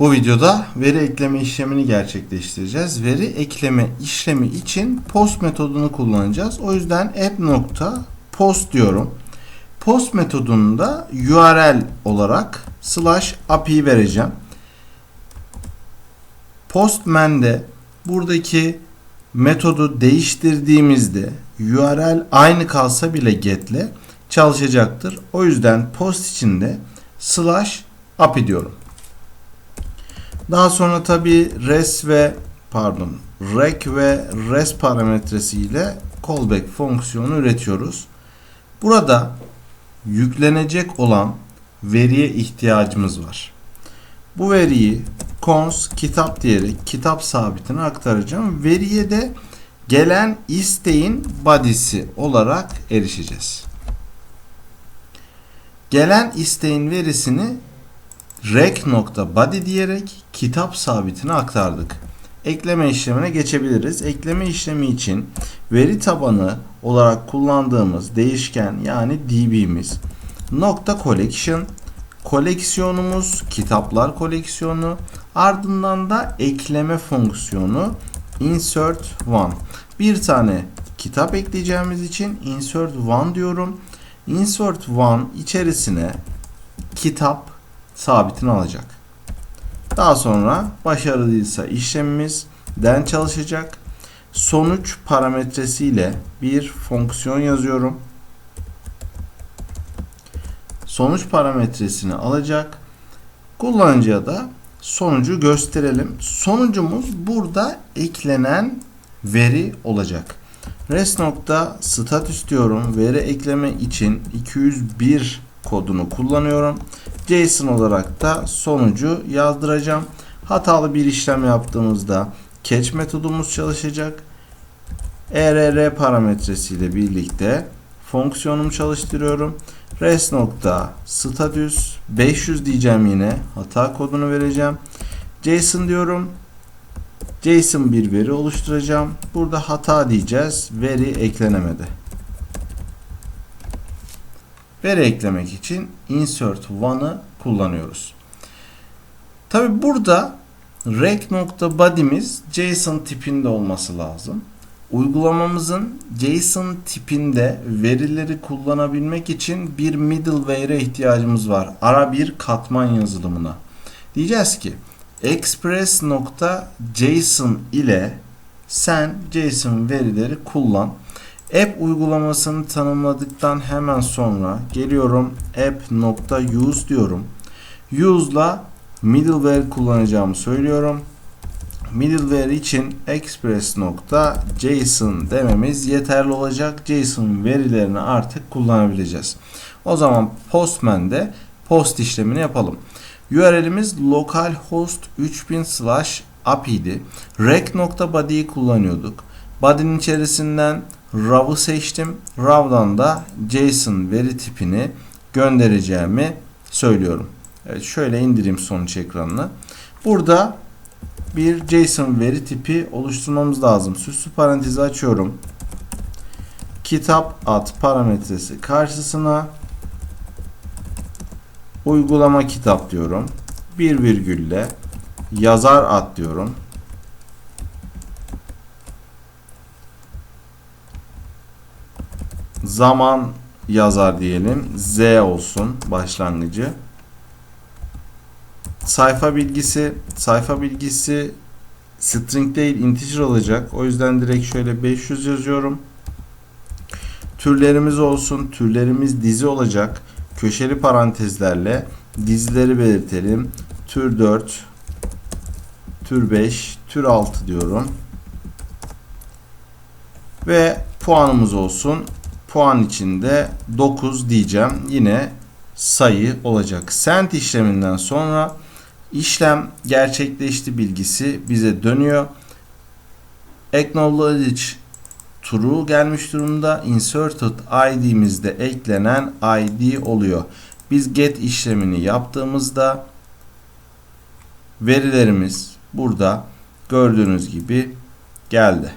Bu videoda veri ekleme işlemini gerçekleştireceğiz. Veri ekleme işlemi için post metodunu kullanacağız. O yüzden app nokta post diyorum. Post metodunda URL olarak slash API vereceğim. Postman'de buradaki metodu değiştirdiğimizde URL aynı kalsa bile get'le çalışacaktır. O yüzden post içinde slash API diyorum. Daha sonra tabi res ve pardon rec ve res parametresi ile callback fonksiyonu üretiyoruz. Burada yüklenecek olan veriye ihtiyacımız var. Bu veriyi cons kitap diyerek kitap sabitine aktaracağım. Veriye de gelen isteğin body'si olarak erişeceğiz. Gelen isteğin verisini rec.body diyerek kitap sabitine aktardık. Ekleme işlemine geçebiliriz. Ekleme işlemi için veri tabanı olarak kullandığımız değişken yani db'miz nokta collection koleksiyonumuz kitaplar koleksiyonu ardından da ekleme fonksiyonu insert one. Bir tane kitap ekleyeceğimiz için insert one diyorum. Insert one içerisine kitap sabitini alacak. Daha sonra başarılıysa işlemimiz den çalışacak. Sonuç parametresiyle bir fonksiyon yazıyorum. Sonuç parametresini alacak. Kullanıcıya da sonucu gösterelim. Sonucumuz burada eklenen veri olacak. Res nokta status diyorum. Veri ekleme için 201 kodunu kullanıyorum. JSON olarak da sonucu yazdıracağım. Hatalı bir işlem yaptığımızda catch metodumuz çalışacak. ERR parametresiyle birlikte fonksiyonumu çalıştırıyorum. res nokta status 500 diyeceğim yine. Hata kodunu vereceğim. JSON diyorum. JSON bir veri oluşturacağım. Burada hata diyeceğiz. Veri eklenemedi. Veri eklemek için insert one'ı kullanıyoruz. Tabi burada rec.body'miz JSON tipinde olması lazım. Uygulamamızın JSON tipinde verileri kullanabilmek için bir middleware'e ihtiyacımız var. Ara bir katman yazılımına. Diyeceğiz ki express.json ile sen JSON verileri kullan. App uygulamasını tanımladıktan hemen sonra geliyorum app.use diyorum. Use'la middleware kullanacağımı söylüyorum. Middleware için express.json dememiz yeterli olacak. JSON verilerini artık kullanabileceğiz. O zaman Postman'de post işlemini yapalım. URL'imiz localhost 3000 slash api'di. rec.body'yi kullanıyorduk. Body'nin içerisinden rav'ı seçtim. Rav'dan da JSON veri tipini göndereceğimi söylüyorum. Evet şöyle indireyim sonuç ekranına. Burada bir JSON veri tipi oluşturmamız lazım. Süslü parantezi açıyorum. Kitap ad parametresi karşısına uygulama kitap diyorum. Bir virgülle yazar ad diyorum. Zaman yazar diyelim. Z olsun başlangıcı. Sayfa bilgisi, sayfa bilgisi string değil integer olacak. O yüzden direkt şöyle 500 yazıyorum. Türlerimiz olsun. Türlerimiz dizi olacak. Köşeli parantezlerle dizileri belirtelim. Tür 4, tür 5, tür 6 diyorum. Ve puanımız olsun. Puan içinde 9 diyeceğim. Yine sayı olacak. Send işleminden sonra işlem gerçekleşti bilgisi bize dönüyor. Acknowledge true gelmiş durumda. Inserted id'mizde eklenen id oluyor. Biz get işlemini yaptığımızda verilerimiz burada gördüğünüz gibi geldi.